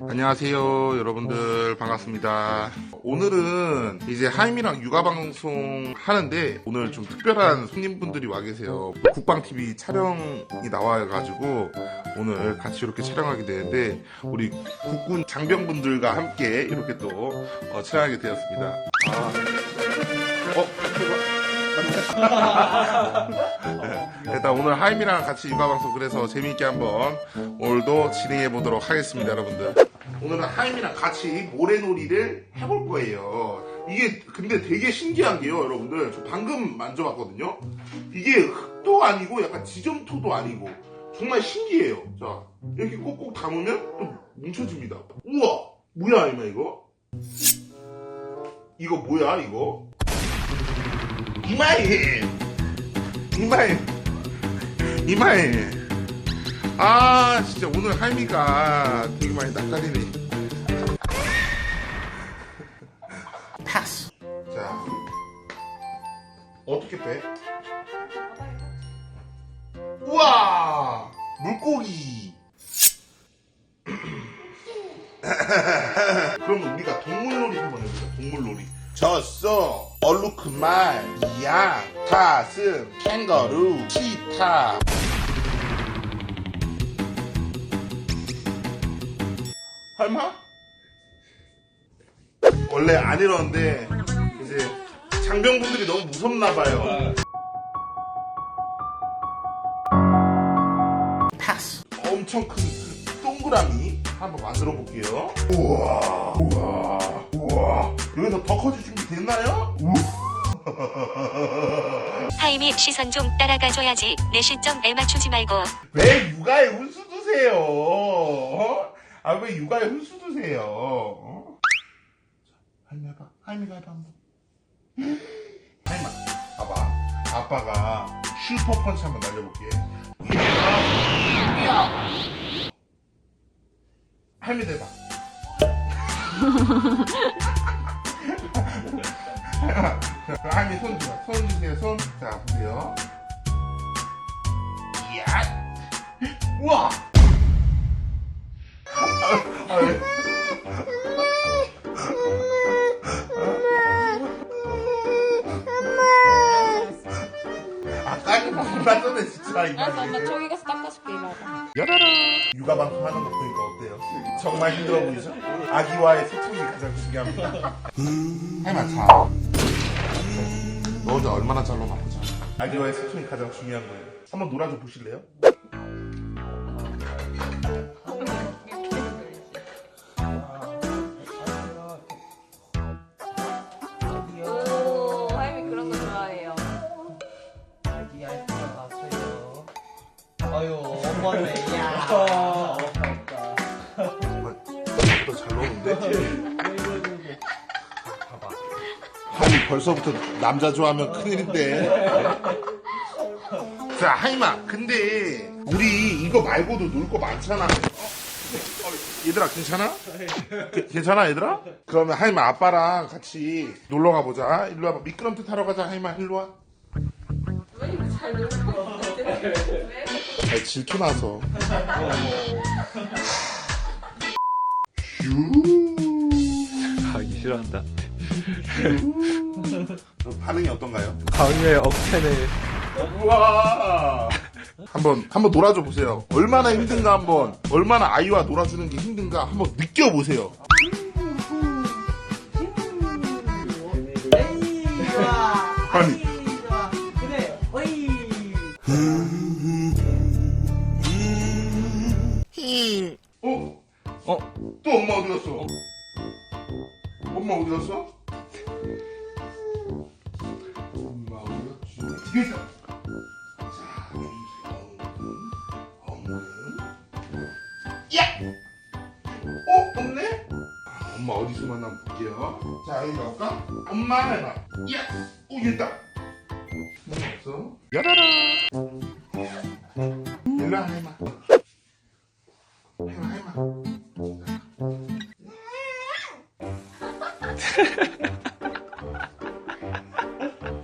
안녕하세요, 여러분들. 반갑습니다. 오늘은 이제 하임이랑 육아 방송 하는데 오늘 좀 특별한 손님분들이 와 계세요. 국방TV 촬영이 나와가지고 오늘 같이 이렇게 촬영하게 되는데 우리 국군 장병분들과 함께 이렇게 또 어, 촬영하게 되었습니다. 아, 어, 네, 일단 오늘 하임이랑 같이 육아 방송 그래서 재미있게 한번 오늘도 진행해 보도록 하겠습니다, 여러분들. 오늘은 하임이랑 같이 모래놀이를 해볼 거예요. 이게 근데 되게 신기한 게요, 여러분들. 저 방금 만져봤거든요. 이게 흙도 아니고 약간 지점토도 아니고 정말 신기해요. 자, 이렇게 꼭꼭 담으면 또 뭉쳐집니다. 우와! 뭐야, 하임아, 이거? 이거 뭐야, 이거? 이마에! 이마에! 이마에! 아, 진짜 오늘 할미가 되게 많이 낯가리네. 파스. 자, 어떻게 빼? 우와! 물고기! 그러면 우리가 동물놀이 한번 해보자, 동물놀이. 졌어, 얼루크말, 양, 사슴, 캥거루, 치타. 할마? 원래 안 이러는데 이제 장병분들이 너무 무섭나 봐요. 파스. 엄청 큰 동그라미 한번 만들어 볼게요. 우와, 우와, 우와. 여기서 더 커질 준비 됐나요? 하임이 시선 좀 따라가줘야지 내 시점에 맞추지 말고 왜 육아에 훈수 두세요? 어? 아, 왜 육아에 훈수 두세요? 어? 할미 해봐. 할미가 해봐, 한번. 할마, 봐봐. 아빠가 슈퍼 펀치 한번 날려볼게. 해봐. 자, 할미 손 주세요. 손 주세요, 손. 자, 보세요. 이야! 우와! 아, 왜? 아까 이거 몰랐었네 진짜 이거 알았어, 엄마 저기 가서 닦아줄게, 이리 와봐. 야라라 육아 방송 하는 거 보니까 어때요? 정말 힘들어 보이죠? 아기와의 소통이 가장 중요합니다 해마 자너 어제 얼마나 잘 보자 아기와의 소통이 가장 중요한 거예요 한번 놀아줘 보실래요? 아유, 엄마네. 야. 나보다 잘 노는데? 하이 벌써부터 남자 좋아하면 큰일인데. 자, 하이마. 근데 우리 이거 말고도 놀 거 많잖아. 얘들아 괜찮아? 게- 괜찮아 얘들아? 그러면 하이마 아빠랑 같이 놀러 가보자. 일로 와봐. 미끄럼틀 타러 가자. 하이마 일로 와. 아니, 질투나서. 슈. 가기 싫어한다. 반응이 어떤가요? 강요의 억텐을 우와. 한번 한번 놀아줘 보세요. 얼마나 힘든가 한번 얼마나 아이와 놀아주는 게 힘든가 한번 느껴 보세요. 아니 엄마 어디서 만나 볼게요. 자, 여기 갈까? 엄마 해봐. 야! 오, 얘 있다. 뭐 없어? 야라라. 일로 와, 해마. 해마, 해마.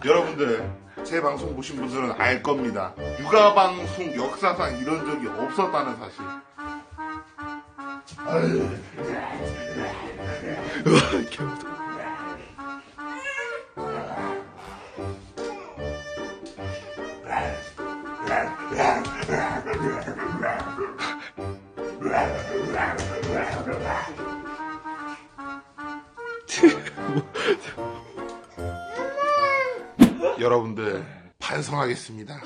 여러분들 제 방송 보신 분들은 알 겁니다. 육아 방송 역사상 이런 적이 없었다는 사실. 으아, 개무다. 여러분들 반성하겠습니다.